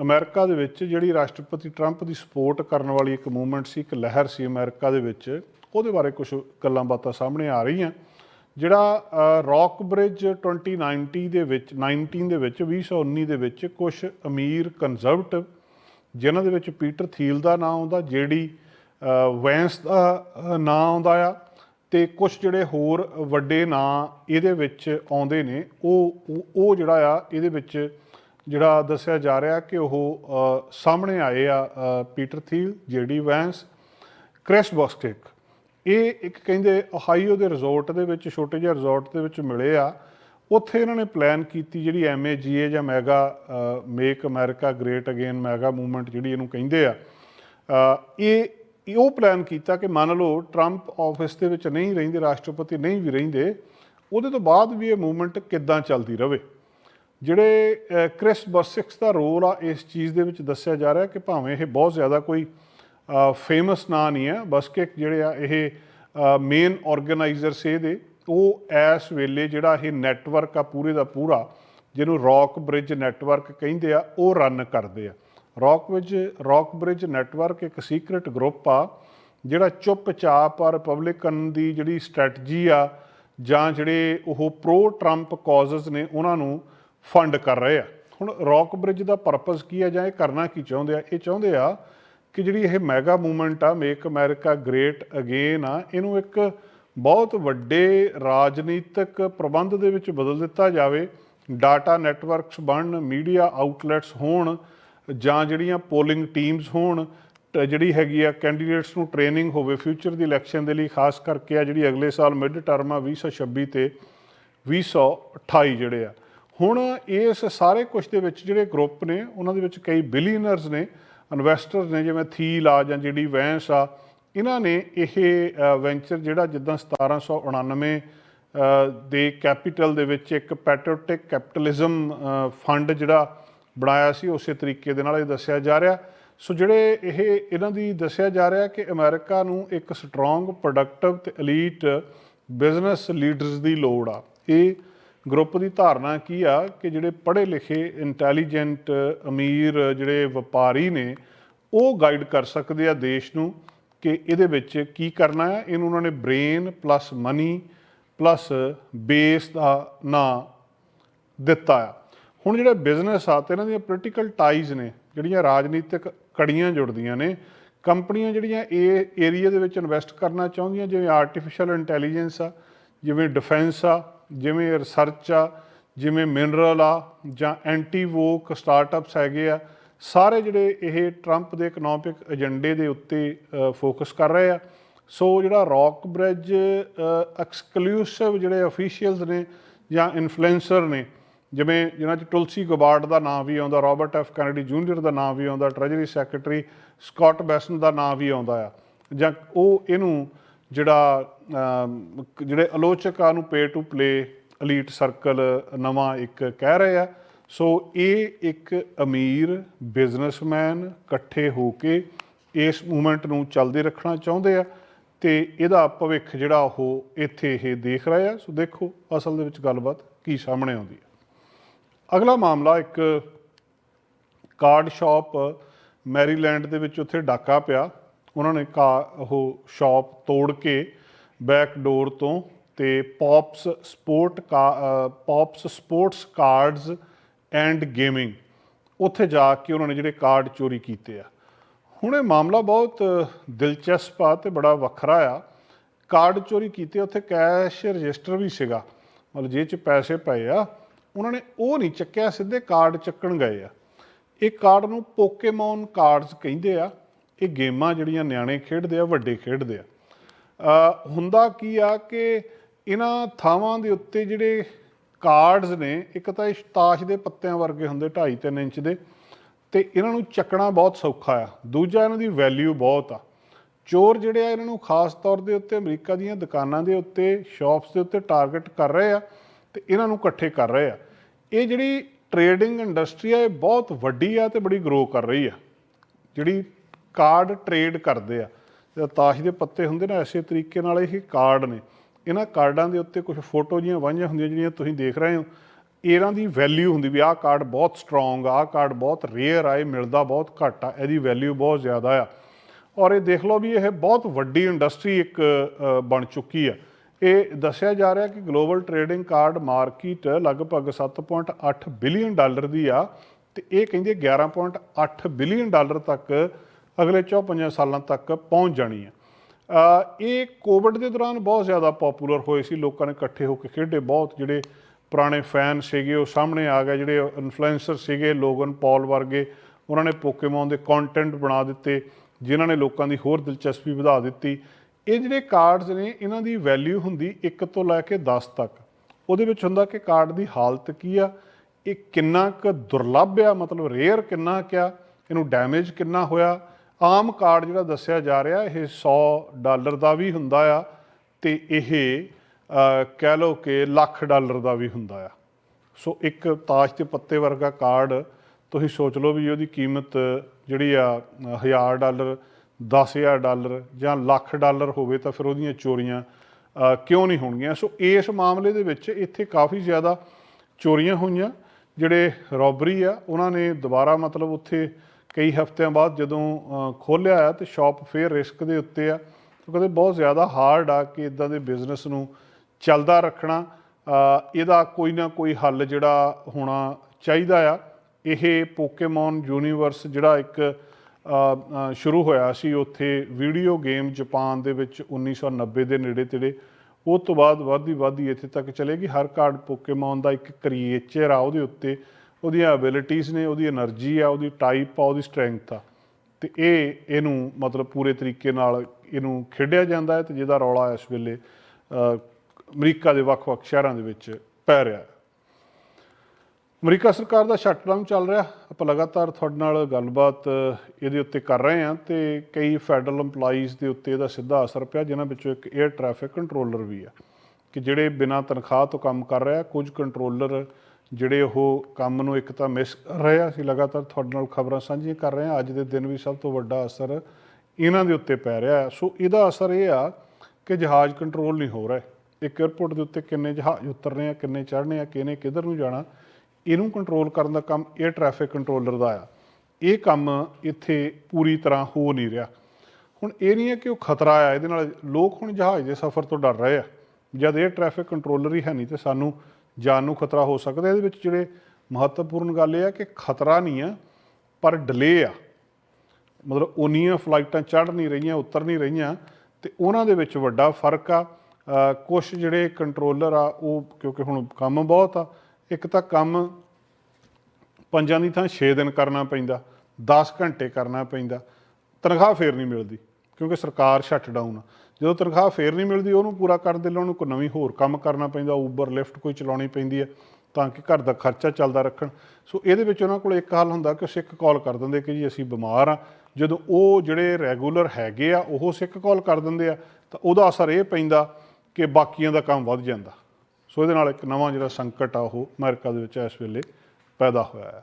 S1: ਅਮਰੀਕਾ ਦੇ ਵਿੱਚ ਜਿਹੜੀ ਰਾਸ਼ਟਰਪਤੀ ਟਰੰਪ ਦੀ ਸਪੋਰਟ ਕਰਨ ਵਾਲੀ ਇੱਕ ਮੂਵਮੈਂਟ ਸੀ ਇੱਕ ਲਹਿਰ ਸੀ ਅਮਰੀਕਾ ਦੇ ਵਿੱਚ ਉਹਦੇ ਬਾਰੇ ਕੁਝ ਗੱਲਾਂ ਬਾਤਾਂ ਸਾਹਮਣੇ ਆ ਰਹੀਆਂ। ਜਿਹੜਾ ਰੌਕ ਬ੍ਰਿਜ 2019 ਦੇ ਵਿੱਚ 19 ਦੇ ਵਿੱਚ 2019 ਦੇ ਵਿੱਚ ਕੁਝ ਅਮੀਰ ਕੰਜ਼ਰਵੇਟਿਵ ਜਿਨ੍ਹਾਂ ਦੇ ਵਿੱਚ ਪੀਟਰ ਥੀਲ ਦਾ ਨਾਮ ਆਉਂਦਾ ਜਿਹੜੀ ਵੈਂਸ ਦਾ ਅ, ਨਾਂ ਆਉਂਦਾ ਆ ਤੇ ਕੁਝ ਜਿਹੜੇ ਹੋਰ ਵੱਡੇ ਨਾਂ ਇਹਦੇ ਵਿੱਚ ਆਉਂਦੇ ਨੇ ਉਹ- ਉਹ ਜਿਹੜਾ ਆ ਇਹਦੇ ਵਿੱਚ ਜਿਹੜਾ ਦੱਸਿਆ ਜਾ ਰਿਹਾ ਕਿ ਉਹ ਸਾਹਮਣੇ ਆਏ ਆ ਅ, ਪੀਟਰ ਥੀਲ ਜੇਡੀ ਵੈਂਸ ਕ੍ਰਿਸ ਬੌਸਕਿਕ ਇਹ ਇੱਕ ਕਹਿੰਦੇ ਓਹਾਈਓ ਦੇ ਰਿਜ਼ੋਰਟ ਦੇ ਵਿੱਚ ਛੋਟੇ ਜਿਹੇ ਰਿਜ਼ੋਰਟ ਦੇ ਵਿੱਚ ਮਿਲੇ ਆ। ਉੱਥੇ ਇਹਨਾਂ ਨੇ ਪਲਾਨ ਕੀਤੀ ਜਿਹੜੀ ਐਮਏਜੀਏ ਜਾਂ MAGA make America great again MAGA movement ਜਿਹੜੀ ਇਹਨੂੰ ਕਹਿੰਦੇ ਆ। ਇਹ ਉਹ ਪਲਾਨ ਕੀਤਾ ਕਿ ਮੰਨ ਲਓ ਟਰੰਪ ਆਫਿਸ ਦੇ ਵਿੱਚ ਨਹੀਂ ਰਹਿੰਦੇ ਰਾਸ਼ਟਰਪਤੀ ਨਹੀਂ ਵੀ ਰਹਿੰਦੇ ਉਹਦੇ ਤੋਂ ਬਾਅਦ ਵੀ ਇਹ ਮੂਵਮੈਂਟ ਕਿੱਦਾਂ ਚੱਲਦੀ ਰਹੇ ਜਿਹੜੇ ਕ੍ਰਿਸ ਬਸਿਕਸ ਦਾ ਰੋਲ ਆ, ਇਸ ਚੀਜ਼ ਦੇ ਵਿੱਚ ਦੱਸਿਆ ਜਾ ਰਿਹਾ ਕਿ ਭਾਵੇਂ ਇਹ ਬਹੁਤ ਜ਼ਿਆਦਾ ਕੋਈ ਫੇਮਸ ਨਾਂ ਨਹੀਂ ਹੈ ਬਸਕਿਕ ਜਿਹੜੇ ਆ, ਇਹ ਮੇਨ ਆਰਗੇਨਾਈਜ਼ਰ ਸੇ ਦੇ, ਉਹ ਇਸ ਵੇਲੇ ਜਿਹੜਾ ਇਹ ਨੈਟਵਰਕ ਆ ਪੂਰੇ ਦਾ ਪੂਰਾ, ਜਿਹਨੂੰ ਰੌਕ ਬ੍ਰਿਜ ਨੈਟਵਰਕ ਕਹਿੰਦੇ ਆ, ਉਹ ਰਨ ਕਰਦੇ ਆ। Rock Bridge Rock Bridge network ਇੱਕ ਸੀਕ੍ਰੀਟ ਗਰੁੱਪ ਆ, ਜਿਹੜਾ ਚੁੱਪਚਾਪ ਆ ਰਿਪਬਲਿਕਨ ਦੀ ਜਿਹੜੀ ਸਟ੍ਰੈਟਜੀ ਆ, ਜਾਂ ਜਿਹੜੇ ਉਹ ਪ੍ਰੋ ਟਰੰਪ ਕਾਜ਼ਸ ਨੇ, ਉਹਨਾਂ ਨੂੰ ਫੰਡ ਕਰ ਰਹੇ ਆ। ਹੁਣ ਰੌਕ ਬ੍ਰਿਜ ਦਾ ਪਰਪਸ ਕੀ ਆ ਜਾਂ ਇਹ ਕਰਨਾ ਕੀ ਚਾਹੁੰਦੇ ਆ? ਇਹ ਚਾਹੁੰਦੇ ਆ ਕਿ ਜਿਹੜੀ ਇਹ ਮੈਗਾ ਮੂਵਮੈਂਟ ਆ ਮੇਕ ਅਮਰੀਕਾ ਗ੍ਰੇਟ ਅਗੇਨ ਆ, ਇਹਨੂੰ ਇੱਕ ਬਹੁਤ ਵੱਡੇ ਰਾਜਨੀਤਿਕ ਪ੍ਰਬੰਧ ਦੇ ਵਿੱਚ ਬਦਲ ਦਿੱਤਾ ਜਾਵੇ। ਡਾਟਾ ਨੈਟਵਰਕਸ ਬਣਨ ਮੀਡੀਆ ਆਊਟਲੈਟਸ ਹੋਣ, ਜਾਂ ਜਿਹੜੀਆਂ ਪੋਲਿੰਗ ਟੀਮਸ ਹੋਣ ਟ- ਜਿਹੜੀ ਹੈਗੀ ਆ ਕੈਂਡੀਡੇਟਸ ਨੂੰ ਟ੍ਰੇਨਿੰਗ ਹੋਵੇ ਫਿਊਚਰ ਦੀ ਇਲੈਕਸ਼ਨ ਦੇ ਲਈ, ਖਾਸ ਕਰਕੇ ਆ ਜਿਹੜੀ ਅਗਲੇ ਸਾਲ ਮਿਡ ਟਰਮ ਆ 2026 ਤੇ 2028 ਜਿਹੜੇ ਆ। ਹੁਣ ਇਸ ਸਾਰੇ ਕੁਝ ਦੇ ਵਿੱਚ ਜਿਹੜੇ ਗਰੁੱਪ ਨੇ ਉਹਨਾਂ ਦੇ ਵਿੱਚ ਕਈ ਬਿਲੀਅਨਰਸ ਨੇ ਇਨਵੈਸਟਰਸ ਨੇ ਜਿਵੇਂ ਥੀਲ ਆ ਜਾਂ ਜਿਹੜੀ ਵੈਂਸ ਆ ਇਹਨਾਂ ਨੇ ਇਹ ਵੈਂਚਰ ਜਿਹੜਾ ਜਿੱਦਾਂ 1799 ਅ, ਦੇ ਕੈਪੀਟਲ ਦੇ ਵਿੱਚ ਇੱਕ ਪੈਟਰੋਟਿਕ ਕੈਪੀਟਲਿਜ਼ਮ ਫੰਡ ਜਿਹੜਾ ਬਣਾਇਆ ਸੀ ਉਸੇ ਤਰੀਕੇ ਦੇ ਨਾਲ ਇਹ ਦੱਸਿਆ ਜਾ ਰਿਹਾ। ਸੋ ਜਿਹੜੇ ਇਹ ਇਹਨਾਂ ਦੀ ਦੱਸਿਆ ਜਾ ਰਿਹਾ ਕਿ ਅਮਰੀਕਾ ਨੂੰ ਇੱਕ ਸਟਰੋਂਗ ਪ੍ਰੋਡਕਟਿਵ ਤੇ ਐਲੀਟ ਬਿਜ਼ਨਸ ਲੀਡਰਸ ਦੀ ਲੋੜ ਆ। ਇਹ ਗਰੁੱਪ ਦੀ ਧਾਰਨਾ ਕੀ ਆ ਕਿ ਜਿਹੜੇ ਪੜ੍ਹੇ ਲਿਖੇ ਇੰਟੈਲੀਜੈਂਟ, ਅਮੀਰ, ਜਿਹੜੇ ਵਪਾਰੀ ਨੇ, ਉਹ ਗਾਈਡ ਕਰ ਸਕਦੇ ਆ ਦੇਸ਼ ਨੂੰ ਕਿ ਇਹਦੇ ਵਿੱਚ ਕੀ ਕਰਨਾ ਹੈ। ਇਹਨੂੰ ਉਹਨਾਂ ਨੇ brain plus money plus base ਦਾ ਨਾਂ ਦਿੱਤਾ ਆ। ਹੁਣ ਜਿਹੜਾ ਬਿਜ਼ਨਸ ਆ, ਤੇ ਇਹਨਾਂ ਦੀਆਂ ਪੋਲੀਟੀਕਲ ਟਾਈਜ਼ ਨੇ, ਜਿਹੜੀਆਂ ਰਾਜਨੀਤਿਕ ਕੜੀਆਂ ਜੁੜਦੀਆਂ ਨੇ, ਕੰਪਨੀਆਂ ਜਿਹੜੀਆਂ ਇਹ ਏਰੀਆ ਦੇ ਵਿੱਚ ਇਨਵੈਸਟ ਕਰਨਾ ਚਾਹੁੰਦੀਆਂ, ਜਿਵੇਂ ਆਰਟੀਫੀਸ਼ੀਅਲ ਇੰਟੈਲੀਜੈਂਸ ਆ, ਜਿਵੇਂ ਡਿਫੈਂਸ ਆ ਜਿਵੇਂ ਰਿਸਰਚ ਆ, ਜਿਵੇਂ ਮਿਨਰਲ ਆ, ਜਾਂ ਐਂਟੀ ਵੋਕ ਸਟਾਰਟਅਪਸ ਹੈਗੇ ਆ, ਸਾਰੇ ਜਿਹੜੇ ਇਹ ਟਰੰਪ ਦੇ ਇਕਨੋਮਿਕ ਏਜੰਡੇ ਦੇ ਉੱਤੇ ਫੋਕਸ ਕਰ ਰਹੇ ਆ। ਸੋ ਜਿਹੜਾ ਰੌਕ ਬ੍ਰਿਜ ਐਕਸਕਲੂਸਿਵ ਜਿਹੜੇ ਅਫੀਸ਼ੀਅਲਸ ਨੇ ਜਾਂ ਇਨਫਲੂਐਂਸਰ ਨੇ, ਜਿਵੇਂ ਜਿਨ੍ਹਾਂ 'ਚ ਤੁਲਸੀ ਗਬਾਰਡ ਦਾ ਨਾਮ ਵੀ ਆਉਂਦਾ ਰਾਬਰਟ ਐਫ ਕੈਨੇਡੀ ਜੂਨੀਅਰ ਦਾ ਨਾਮ ਵੀ ਆਉਂਦਾ ਟ੍ਰੈਜਰੀ ਸੈਕਟਰੀ ਸਕਾਟ ਬੈਸਨ ਦਾ ਨਾਮ ਵੀ ਆਉਂਦਾ ਆ, ਜਾਂ ਉਹ ਇਹਨੂੰ ਜਿਹੜਾ ਜਿਹੜੇ ਆਲੋਚਕਾਂ ਨੂੰ pay to play elite circle ਨਵਾਂ ਇੱਕ ਕਹਿ ਰਹੇ ਆ। ਸੋ ਇਹ ਇੱਕ ਅਮੀਰ ਬਿਜ਼ਨਸਮੈਨ ਇਕੱਠੇ ਹੋ ਕੇ ਇਸ ਮੂਵਮੈਂਟ ਨੂੰ ਚੱਲਦੇ ਰੱਖਣਾ ਚਾਹੁੰਦੇ ਆ ਤੇ ਇਹਦਾ ਭਵਿੱਖ ਜਿਹੜਾ ਉਹ ਇੱਥੇ ਇਹ ਦੇਖ ਰਹੇ ਆ। ਸੋ ਦੇਖੋ ਅਸਲ ਦੇ ਵਿੱਚ ਗੱਲਬਾਤ ਕੀ ਸਾਹਮਣੇ ਆਉਂਦੀ ਹੈ ਅਗਲਾ ਮਾਮਲਾ ਇੱਕ ਕਾਰਡ ਸ਼ਾਪ ਮੈਰੀਲੈਂਡ ਦੇ ਵਿੱਚ ਉੱਥੇ ਡਾਕਾ ਪਿਆ। ਉਹਨਾਂ ਨੇ ਕਾ ਉਹ ਸ਼ਾਪ ਤੋੜ ਕੇ ਬੈਕ ਡੋਰ ਤੋਂ ਤੇ pops sport pops sports cards and gaming ਉੱਥੇ ਜਾ ਕੇ ਉਹਨਾਂ ਨੇ ਜਿਹੜੇ ਕਾਰਡ ਚੋਰੀ ਕੀਤੇ ਆ। ਹੁਣ ਇਹ ਮਾਮਲਾ ਬਹੁਤ ਦਿਲਚਸਪ ਆ ਤੇ ਬੜਾ ਵੱਖਰਾ ਆ। ਕਾਰਡ ਚੋਰੀ ਕੀਤੇ, ਉੱਥੇ ਕੈਸ਼ ਰਜਿਸਟਰ ਵੀ ਸੀਗਾ। ਮਤਲਬ ਜੇਬ 'ਚ ਪੈਸੇ ਪਏ ਆ। ਉਹਨਾਂ ਨੇ ਉਹ ਨਹੀਂ ਚੱਕਿਆ, ਸਿੱਧੇ ਕਾਰਡ ਚੱਕਣ ਗਏ ਆ। ਇਹ ਕਾਰਡ ਨੂੰ ਪੋਕੇਮੋਨ ਕਾਰਡਸ ਕਹਿੰਦੇ ਆ। ਇਹ ਗੇਮਾਂ ਜਿਹੜੀਆਂ ਨਿਆਣੇ ਖੇਡਦੇ ਆ, ਵੱਡੇ ਖੇਡਦੇ ਆ। ਹੁੰਦਾ ਕੀ ਆ ਕਿ ਇਹਨਾਂ ਥਾਵਾਂ ਦੇ ਉੱਤੇ ਜਿਹੜੇ ਕਾਰਡਸ ਨੇ, ਇੱਕ ਤਾਂ ਇਹ ਤਾਸ਼ ਦੇ ਪੱਤਿਆਂ ਵਰਗੇ ਹੁੰਦੇ 2.5 3 ਇੰਚ ਦੇ, ਤੇ ਇਹਨਾਂ ਨੂੰ ਚੱਕਣਾ ਬਹੁਤ ਸੌਖਾ ਆ। ਦੂਜਾ ਇਹਨਾਂ ਦੀ ਵੈਲਿਊ ਬਹੁਤ ਆ। ਚੋਰ ਜਿਹੜੇ ਆ, ਇਹਨਾਂ ਨੂੰ ਖਾਸ ਤੌਰ ਦੇ ਉੱਤੇ ਅਮਰੀਕਾ ਦੀਆਂ ਦੁਕਾਨਾਂ ਦੇ ਉੱਤੇ ਸ਼ਾਪਸ ਦੇ ਉੱਤੇ ਟਾਰਗੇਟ ਕਰ ਰਹੇ ਆ ਤੇ ਇਹਨਾਂ ਨੂੰ ਇਕੱਠੇ ਕਰ ਰਹੇ ਆ। ਇਹ ਜਿਹੜੀ ਟ੍ਰੇਡਿੰਗ ਇੰਡਸਟਰੀ ਆ, ਇਹ ਬਹੁਤ ਵੱਡੀ ਆ ਤੇ ਬੜੀ ਗਰੋ ਕਰ ਰਹੀ ਆ। ਜਿਹੜੀ ਕਾਰਡ ਟ੍ਰੇਡ ਕਰਦੇ ਆ। ਜਿਹੜਾ ਤਾਸ਼ ਦੇ ਪੱਤੇ ਹੁੰਦੇ ਨਾ, ਐਸੇ ਤਰੀਕੇ ਨਾਲ ਇਹ ਕਾਰਡ ਨੇ। ਇਹਨਾਂ ਕਾਰਡਾਂ ਦੇ ਉੱਤੇ ਕੁਝ ਫੋਟੋ ਜੀਆਂ ਵਾਹੀਆਂ ਹੁੰਦੀਆਂ ਜਿਹੜੀਆਂ ਤੁਸੀਂ ਦੇਖ ਰਹੇ ਹੋ। ਇਹਨਾਂ ਦੀ ਵੈਲਿਊ ਹੁੰਦੀ ਵੀ ਆਹ ਕਾਰਡ ਬਹੁਤ ਸਟਰੋਂਗ ਆ, ਆਹ ਕਾਰਡ ਬਹੁਤ ਰੇਅਰ ਆ, ਇਹ ਮਿਲਦਾ ਬਹੁਤ ਘੱਟ ਆ, ਇਹਦੀ ਵੈਲਿਊ ਬਹੁਤ ਜ਼ਿਆਦਾ ਆ। ਔਰ ਇਹ ਦੇਖ ਲਓ ਵੀ ਇਹ ਬਹੁਤ ਵੱਡੀ ਇੰਡਸਟਰੀ ਇੱਕ ਬਣ ਚੁੱਕੀ ਆ। ਇਹ ਦੱਸਿਆ ਜਾ ਰਿਹਾ ਕਿ ਗਲੋਬਲ ਟ੍ਰੇਡਿੰਗ ਕਾਰਡ ਮਾਰਕੀਟ ਲਗਭਗ 7.8 ਬਿਲੀਅਨ ਡਾਲਰ ਦੀ ਆ ਤੇ ਇਹ ਕਹਿੰਦੇ 11.8 ਬਿਲੀਅਨ ਡਾਲਰ ਤੱਕ ਅਗਲੇ 4-5 ਸਾਲਾਂ ਤੱਕ ਪਹੁੰਚ ਜਾਣੀ ਆ ਇਹ ਕੋਵਿਡ ਦੇ ਦੌਰਾਨ ਬਹੁਤ ਜ਼ਿਆਦਾ ਪਪੂਲਰ ਹੋਏ ਸੀ। ਲੋਕਾਂ ਨੇ ਇਕੱਠੇ ਹੋ ਕੇ ਖੇਡੇ। ਬਹੁਤ ਜਿਹੜੇ ਪੁਰਾਣੇ ਫੈਨ ਸੀਗੇ, ਉਹ ਸਾਹਮਣੇ ਆ ਗਏ। ਜਿਹੜੇ ਇਨਫਲੂਐਂਸਰ ਸੀਗੇ, ਲੋਗਨ ਪੌਲ ਵਰਗੇ, ਉਹਨਾਂ ਨੇ ਪੋਕੇਮੋਨ ਦੇ ਕੰਟੈਂਟ ਬਣਾ ਦਿੱਤੇ, ਜਿਨ੍ਹਾਂ ਨੇ ਲੋਕਾਂ ਦੀ ਹੋਰ ਦਿਲਚਸਪੀ ਵਧਾ ਦਿੱਤੀ। ਇਹ ਜਿਹੜੇ ਕਾਰਡਸ ਨੇ, ਇਹਨਾਂ ਦੀ ਵੈਲਿਊ ਹੁੰਦੀ 1 ਤੋਂ ਲੈ ਕੇ 10 ਤੱਕ। ਉਹਦੇ ਵਿੱਚ ਹੁੰਦਾ ਕਿ ਕਾਰਡ ਦੀ ਹਾਲਤ ਕੀ ਆ? ਇਹ ਕਿੰਨਾ ਕੁ ਦੁਰਲੱਭ ਆ? ਮਤਲਬ ਰੇਅਰ ਕਿੰਨਾ ਕਿਆ ਇਹਨੂੰ ਡੈਮੇਜ ਕਿੰਨਾ ਹੋਇਆ? ਆਮ ਕਾਰਡ ਜਿਹੜਾ ਦੱਸਿਆ ਜਾ ਰਿਹਾ, ਇਹ 100 ਡਾਲਰ ਦਾ ਵੀ ਹੁੰਦਾ ਆ ਤੇ ਇਹ ਕਹਿ ਲਓ ਕਿ ਲੱਖ ਡਾਲਰ ਦਾ ਵੀ ਹੁੰਦਾ ਆ। ਸੋ ਇੱਕ ਤਾਸ਼ ਦੇ ਪੱਤੇ ਵਰਗਾ ਕਾਰਡ ਤੁਸੀਂ ਸੋਚ ਲਓ ਵੀ ਉਹਦੀ ਕੀਮਤ ਜਿਹੜੀ ਆ 1000 ਡਾਲਰ 10000 ਡਾਲਰ ਜਾਂ ਲੱਖ ਡਾਲਰ ਹੋਵੇ ਤਾਂ ਫਿਰ ਉਹਦੀਆਂ ਚੋਰੀਆਂ ਕਿਉਂ ਨਹੀਂ ਹੋਣਗੀਆਂ? ਸੋ ਇਸ ਮਾਮਲੇ ਦੇ ਵਿੱਚ ਇੱਥੇ ਕਾਫੀ ਜ਼ਿਆਦਾ ਚੋਰੀਆਂ ਹੋਈਆਂ, ਜਿਹੜੇ ਰੋਬਰੀ ਆ, ਉਹਨਾਂ ਨੇ ਦੁਬਾਰਾ ਮਤਲਬ ਉੱਥੇ ਕਈ ਹਫ਼ਤਿਆਂ ਬਾਅਦ ਜਦੋਂ ਖੋਲਿਆ ਆ ਤੇ ਸ਼ਾਪ ਫੇਰ ਰਿਸਕ ਦੇ ਉੱਤੇ ਆ, ਤੇ ਕਹਿੰਦੇ ਬਹੁਤ ਜ਼ਿਆਦਾ ਹਾਰਡ ਆ ਕਿ ਇਦਾਂ ਦੇ ਬਿਜ਼ਨਸ ਨੂੰ ਚੱਲਦਾ ਰੱਖਣਾ ਇਹਦਾ ਕੋਈ ਨਾ ਕੋਈ ਹੱਲ ਜਿਹੜਾ ਹੋਣਾ ਚਾਹੀਦਾ ਆ। ਇਹ ਪੋਕੇਮੋਨ ਯੂਨੀਵਰਸ ਜਿਹੜਾ ਇੱਕ ਸ਼ੁਰੂ ਹੋਇਆ ਸੀ ਉੱਥੇ ਵੀਡੀਓ ਗੇਮ ਜਾਪਾਨ ਦੇ ਵਿੱਚ 1990 ਦੇ ਨੇੜੇ ਤੇੜੇ ਉਹ ਤੋਂ ਬਾਅਦ ਵੱਧਦੀ ਵੱਧਦੀ ਇੱਥੇ ਤੱਕ ਚਲੇਗੀ ਹਰ ਕਾਰਡ ਪੋਕੇਮੋਨ ਦਾ ਇੱਕ ਕ੍ਰੀਏਚਰ ਆ ਉਹਦੇ ਉੱਤੇ ਉਹਦੀਆਂ ਐਬਿਲਿਟੀਆਂ ਨੇ, ਉਹਦੀ એનર્ਜੀ ਆ, ਉਹਦੀ ਟਾਈਪ ਆ, ਉਹਦੀ ਸਟਰੈਂਥ ਆ। ਤੇ ਇਹ ਇਹਨੂੰ ਮਤਲਬ ਪੂਰੇ ਤਰੀਕੇ ਨਾਲ ਇਹਨੂੰ ਖੇਡਿਆ ਜਾਂਦਾ ਹੈ ਤੇ ਜਿਹਦਾ ਰੌਲਾ ਇਸ ਵੇਲੇ ਅਮਰੀਕਾ ਦੇ ਵੱਖ-ਵੱਖ ਸ਼ਹਿਰਾਂ ਦੇ ਵਿੱਚ ਪੈ ਰਿਹਾ ਹੈ। ਅਮਰੀਕਾ ਸਰਕਾਰ ਦਾ ਸ਼ਟਡਾਊਨ ਚੱਲ ਰਿਹਾ। ਆਪਾਂ ਲਗਾਤਾਰ ਤੁਹਾਡੇ ਨਾਲ ਗੱਲਬਾਤ ਇਹਦੇ ਉੱਤੇ ਕਰ ਰਹੇ ਹਾਂ ਤੇ ਕਈ ਫੈਡਰਲ EMPLOYEES ਦੇ ਉੱਤੇ ਇਹਦਾ ਸਿੱਧਾ ਅਸਰ ਪਿਆ, ਜਿਨ੍ਹਾਂ ਵਿੱਚੋਂ ਇੱਕ 에ਅਰ ਟ੍ਰੈਫਿਕ ਕੰਟਰੋਲਰ ਵੀ ਆ ਕਿ ਜਿਹੜੇ ਬਿਨਾਂ ਤਨਖਾਹ ਤੋਂ ਕੰਮ ਕਰ ਰਿਹਾ, ਕੁਝ ਕੰਟਰੋਲਰ ਜਿਹੜੇ ਉਹ ਕੰਮ ਨੂੰ ਇੱਕ ਤਾਂ ਮਿਸ ਕਰ ਰਹੇ ਆ, ਅਸੀਂ ਲਗਾਤਾਰ ਤੁਹਾਡੇ ਨਾਲ ਖਬਰਾਂ ਸਾਂਝੀਆਂ ਕਰ ਰਹੇ ਹਾਂ। ਅੱਜ ਦੇ ਦਿਨ ਵੀ ਸਭ ਤੋਂ ਵੱਡਾ ਅਸਰ ਇਹਨਾਂ ਦੇ ਉੱਤੇ ਪੈ ਰਿਹਾ ਹੈ। ਸੋ ਇਹਦਾ ਅਸਰ ਇਹ ਆ ਕਿ ਜਹਾਜ਼ ਕੰਟਰੋਲ ਨਹੀਂ ਹੋ ਰਿਹਾ। ਇੱਕ 에ਅਰਪੋਰਟ ਦੇ ਉੱਤੇ ਕਿੰਨੇ ਜਹਾਜ਼ ਉਤਰਨੇ ਆ, ਕਿੰਨੇ ਚੜ੍ਹਨੇ ਆ, ਕਿਹਨੇ ਕਿੱਧਰ ਨੂੰ ਜਾਣਾ, ਇਹਨੂੰ ਕੰਟਰੋਲ ਕਰਨ ਦਾ ਕੰਮ 에ਅਰ ਟ੍ਰੈਫਿਕ ਕੰਟਰੋਲਰ ਦਾ ਆ। ਇਹ ਕੰਮ ਇੱਥੇ ਪੂਰੀ ਤਰ੍ਹਾਂ ਹੋ ਨਹੀਂ ਰਿਹਾ। ਹੁਣ ਇਹ ਨਹੀਂ ਹੈ ਕਿ ਉਹ ਖਤਰਾ ਆ, ਇਹਦੇ ਨਾਲ ਲੋਕ ਹੁਣ ਜਹਾਜ਼ ਦੇ ਸਫ਼ਰ ਤੋਂ ਡਰ ਰਹੇ ਆ। ਜਦ ਇਹ ਟ੍ਰੈਫਿਕ ਕੰਟਰੋਲਰ ਹੀ ਹੈ ਨਹੀਂ ਤੇ ਸਾਨੂੰ ਜਾਨ ਨੂੰ ਖਤਰਾ ਹੋ ਸਕਦਾ, ਇਹਦੇ ਵਿੱਚ ਜਿਹੜੇ ਮਹੱਤਵਪੂਰਨ ਗੱਲ ਇਹ ਆ ਕਿ ਖਤਰਾ ਨਹੀਂ ਆ, ਪਰ ਡਿਲੇ ਆ। ਮਤਲਬ ਉਨੀਆਂ ਫਲਾਈਟਾਂ ਚੜ੍ਹ ਨਹੀਂ ਰਹੀਆਂ, ਉਤਰ ਨਹੀਂ ਰਹੀਆਂ, ਤੇ ਉਹਨਾਂ ਦੇ ਵਿੱਚ ਵੱਡਾ ਫ਼ਰਕ ਆ। ਕੁਝ ਜਿਹੜੇ ਕੰਟਰੋਲਰ ਆ, ਉਹ ਕਿਉਂਕਿ ਹੁਣ ਕੰਮ ਬਹੁਤ ਆ, ਇੱਕ ਤਾਂ ਕੰਮ ਪੰਜਾਂ ਦੀ ਥਾਂ 6 ਦਿਨ ਕਰਨਾ ਪੈਂਦਾ 10 ਘੰਟੇ ਕਰਨਾ ਪੈਂਦਾ, ਤਨਖਾਹ ਫੇਰ ਨਹੀਂ ਮਿਲਦੀ, ਕਿਉਂਕਿ ਸਰਕਾਰ ਸ਼ਟਡਾਊਨ ਆ। ਜਦੋਂ ਤਨਖਾਹ ਫੇਰ ਨਹੀਂ ਮਿਲਦੀ, ਉਹਨੂੰ ਪੂਰਾ ਕਰਨ ਦੇ ਲਈ ਉਹਨੂੰ ਕੋਈ ਨਵੀਂ ਹੋਰ ਕੰਮ ਕਰਨਾ ਪੈਂਦਾ ਉਬਰ ਲਿਫਟ ਕੋਈ ਚਲਾਉਣੀ ਪੈਂਦੀ ਹੈ ਤਾਂ ਕਿ ਘਰ ਦਾ ਖਰਚਾ ਚੱਲਦਾ ਰੱਖਣ। ਸੋ ਇਹਦੇ ਵਿੱਚ ਉਹਨਾਂ ਕੋਲ ਇੱਕ ਹੱਲ ਹੁੰਦਾ ਕਿ ਸਿੱਖ ਕਾਲ ਕਰ ਦਿੰਦੇ ਕਿ ਜੀ ਅਸੀਂ ਬਿਮਾਰ ਆ ਜਦੋਂ ਉਹ ਜਿਹੜੇ ਰੈਗੂਲਰ ਹੈਗੇ ਆ, ਉਹ ਸਿੱਖ ਕਾਲ ਕਰ ਦਿੰਦੇ ਆ, ਤਾਂ ਉਹਦਾ ਅਸਰ ਇਹ ਪੈਂਦਾ ਕਿ ਬਾਕੀਆਂ ਦਾ ਕੰਮ ਵੱਧ ਜਾਂਦਾ। ਸੋ ਇਹਦੇ ਨਾਲ ਇੱਕ ਨਵਾਂ ਜਿਹੜਾ ਸੰਕਟ ਆ, ਉਹ ਅਮਰੀਕਾ ਦੇ ਵਿੱਚ ਇਸ ਵੇਲੇ ਪੈਦਾ ਹੋਇਆ ਹੈ।